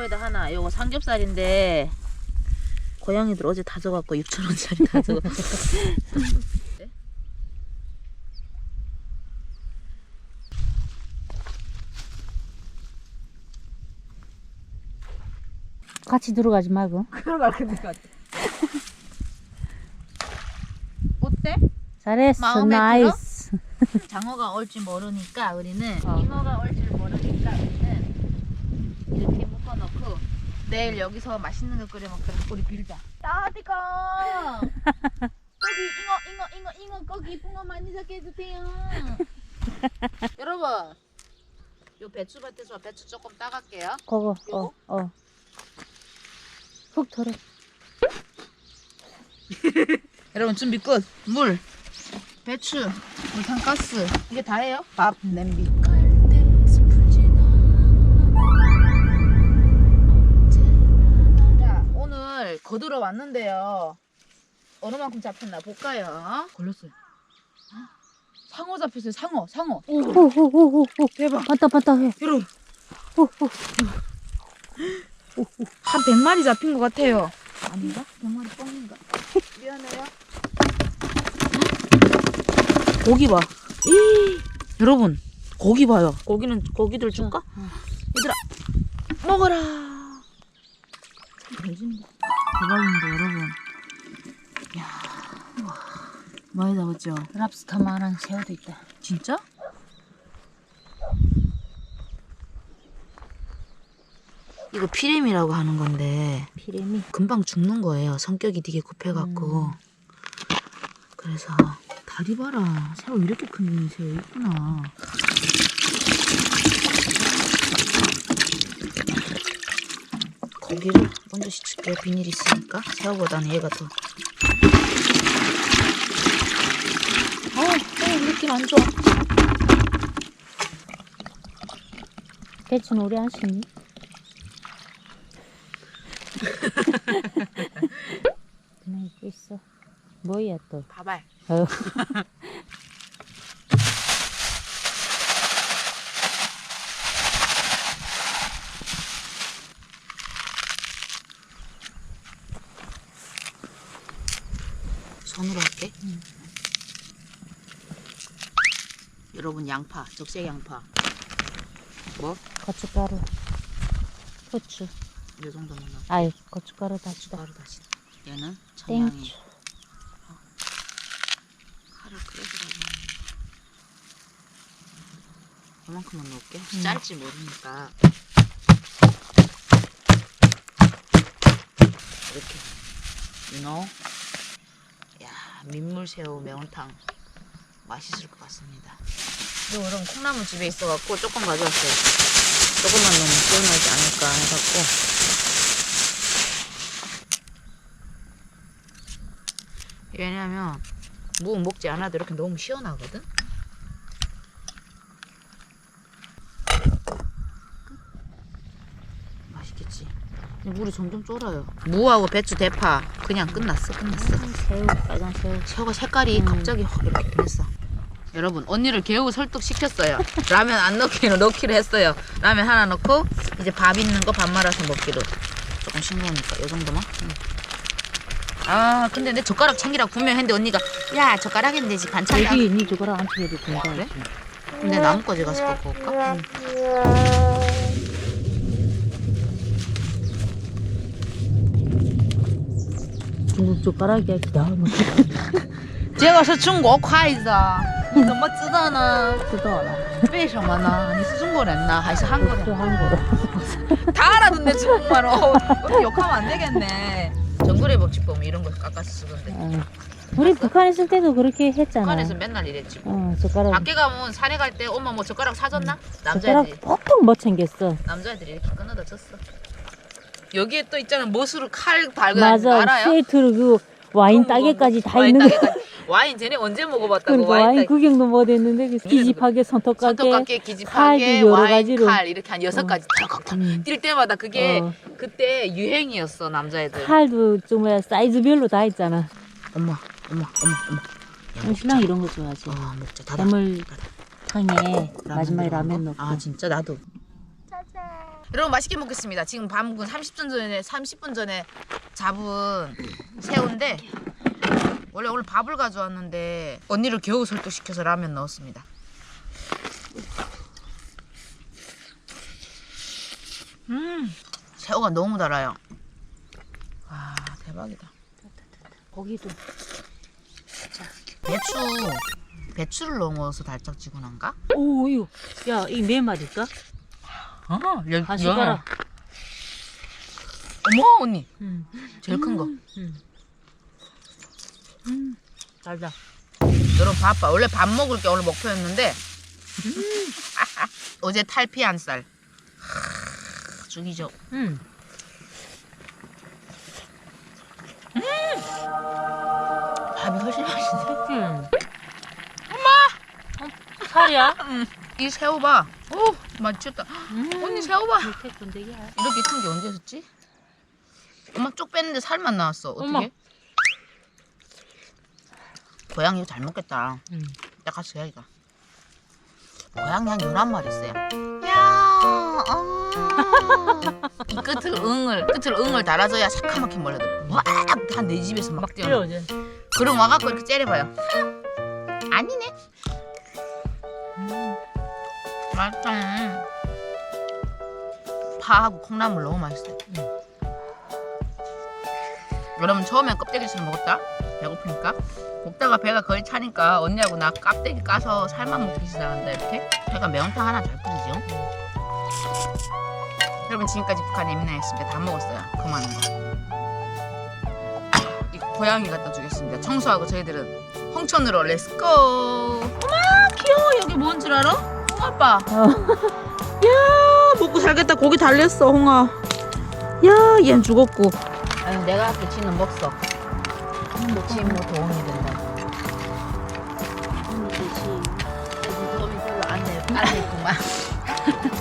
배추에다 하나. 요거 삼겹살인데 고양이들 어제 다 줘갖고 6천 원짜리 다 줘. 같이 들어가지 말고. 그럴 것 같아. 어때? 잘했어. 마음에 나이스. 장어가 올줄 모르니까 우리는 어. 잉어가 올줄 모르니까 우리는 이렇게 묶어놓고 내일 여기서 맛있는 거 끓여 먹도록 우리 빌자. 따디가 거기 잉어 잉어 잉어 잉어 거기 붕어 많이 잡게 해주세요. 여러분 요 배추밭에서 배추 조금 따갈게요. 그거, 어, 어. 훅 털어. 여러분 준비 끝. 물, 배추, 물탕가스 이게 다예요. 밥, 냄비. 거들어 왔는데요. 어느 만큼 잡혔나 볼까요? 걸렸어요. 상어 잡혔어요. 상어, 상어. 오, 오, 오, 오, 오. 대박. 반다, 반다 해. 여러분 오, 오. 한 100마리 잡힌 것 같아요. 아닌가? 100마리 뻥인가? 미안해요. 고기 봐. 여러분, 고기 봐요. 고기는 고기들 줄까? 얘들아, 먹어라. 대박인데, 여러분. 야, 우와, 많이 잡았죠? 랍스터만한 새우도 있다. 진짜? 이거 피렘이라고 하는 건데 피레미. 금방 죽는 거예요. 성격이 되게 급해갖고. 음. 그래서 다리 봐라. 새우 이렇게 큰 새우 있구나. 고기를 먼저 씻을게요. 비닐 있으니까. 새우보다는 얘가 더. 어, 어, 느낌 안 좋아. 우리 안 씻니? 그냥 입고 있어. 뭐야 또? 밥알. 어. 손으로 할게. 여러분 양파, 적색 양파. 뭐? 고춧가루. 후추. 이 정도면 넣어. 아이, 고춧가루 다시다. 가루 다시. 얘는 청양이. 땡초. 칼을 끓여가지고. 이만큼만 넣을게. 음. 짤지 모르니까. 이렇게 넣어. 야 민물새우 매운탕 맛있을 것 같습니다. 이런 콩나물 집에 있어갖고 조금 가져왔어요. 조금만 넣으면 시원하지 않을까 해갖고. 왜냐면 무 먹지 않아도 이렇게 너무 시원하거든. 맛있겠지. 물이 점점 쫄아요. 무하고 배추 대파 그냥 끝났어, 끝났어. 새우, 빨간 새우. 새우가 색깔이 음. 갑자기 확 이렇게 변했어. 여러분 언니를 겨우 설득시켰어요. 라면 안 넣기로 넣기로 했어요. 라면 하나 넣고 이제 밥 있는 거 밥 말아서 먹기로. 조금 싱거우니까 이 정도만. 응. 아 근데 내 젓가락 챙기라고 분명했는데 언니가 야 젓가락이면 되지 반찬 나. 여기 니 저거랑 안 튀겨도 된다. 그래? 근데 나뭇가지 가서 갖고 올까? 중 젓가락이야. 기다려. 这个是中国筷子啊，你怎么知道呢？ 뜯어라. 为什么呢？你是中国人呢，还是韩国人？ 또 한국어. 다 알아듣네 중국말로 어떻게 욕하면 안 되겠네 정글의 법칙 보면 이런 거 깎아서 쓰던데 어. 우리 북한에 있을 때도 그렇게 했잖아. 북한에서 맨날 이랬지 뭐. 어, 젓가락. 밖에 가면 산에 갈 때 엄마 뭐 젓가락 사줬나? 젓가락 남자애들이 보통 못 챙겼어. 남자애들이 이렇게 끊어다 줬어 여기에 또 있잖아 못으로 칼 달고 맞아. 알아요? 스웨이트로 그 와인 그거 따개까지 다 와인 있는 거. 따개까지. 와인 쟤네 언제 먹어봤다고 그러니까 와인 와인 따개 구경도 못 했는데 그 기집하게 손톱가게 손톱깎이 기집하게 칼도 여러 와인 가지로. 칼 이렇게 한 여섯 가지 탁탁탁 음. 뛸 때마다 그게 어. 그때 유행이었어 남자애들 칼도 좀 뭐야 사이즈별로 다 있잖아. 엄마 엄마 엄마 엄마 음, 신랑 이런 거 좋아하지. 아 먹자 닫아 해물 닫아. 탕에 마지막에 들어간 라면 거? 넣고. 아 진짜 나도 여러분 맛있게 먹겠습니다. 지금 밤군 30분 전에 30분 전에 잡은 새우인데 원래 오늘 밥을 가져왔는데 언니를 겨우 설득시켜서 라면 넣었습니다. 음 새우가 너무 달아요. 와 대박이다. 고기도. 배추 배추를 넣어서 달짝지근한가? 오, 이거. 야, 이몇 마리일까? 어, 열, 다시 봐라. 어머 언니 응. 제일 큰 거. 응. 음. 달다. 여러분 바빠. 원래 밥 먹을 게 오늘 목표였는데 어제 탈피한 쌀. 하, 죽이죠. 응. 밥이 훨씬 맛있네. 응. 살이야? 이 새우 봐. 오 맛있다. 음. 언니 새우 봐. 밑에. 이렇게 큰 게 언제 샀지? 엄마 쪽 뺐는데 살만 나왔어. 어떻게? 고양이 잘 먹겠다. 응. 딱 같이 해야겠다. 고양이 한 열한 마리 있어요. 야, 어. 이 끝을 응을 끝을 응을 달아줘야 새카맣게 몰려들어. 와한내 집에서 막 뛰어. 그럼 와갖고 이렇게 째려봐요. 아니네. 음. 맛있다. 파하고 콩나물 너무 맛있어요. 응. 여러분 처음엔 껍데기를 먹었다. 배고프니까. 먹다가 배가 거의 차니까 언니하고 나 껍데기 까서 살만 먹기 시작한다 이렇게. 제가 매운탕 하나 잘 끓이죠. 여러분 지금까지 북한 예민하였습니다. 다 먹었어요. 그만한 거. 이 고양이 갖다 주겠습니다. 청소하고 저희들은 홍천으로 렛츠고. 어머 귀여워 여기 뭔 줄 알아? 홍 아빠. 야 먹고 살겠다 고기 달렸어 홍아. 야 얘는 죽었고. 아니 내가 할게 지는 먹어. 지금 뭐 도움이 된다. 음, 그렇지. 도움이 별로 안 돼. 안 돼.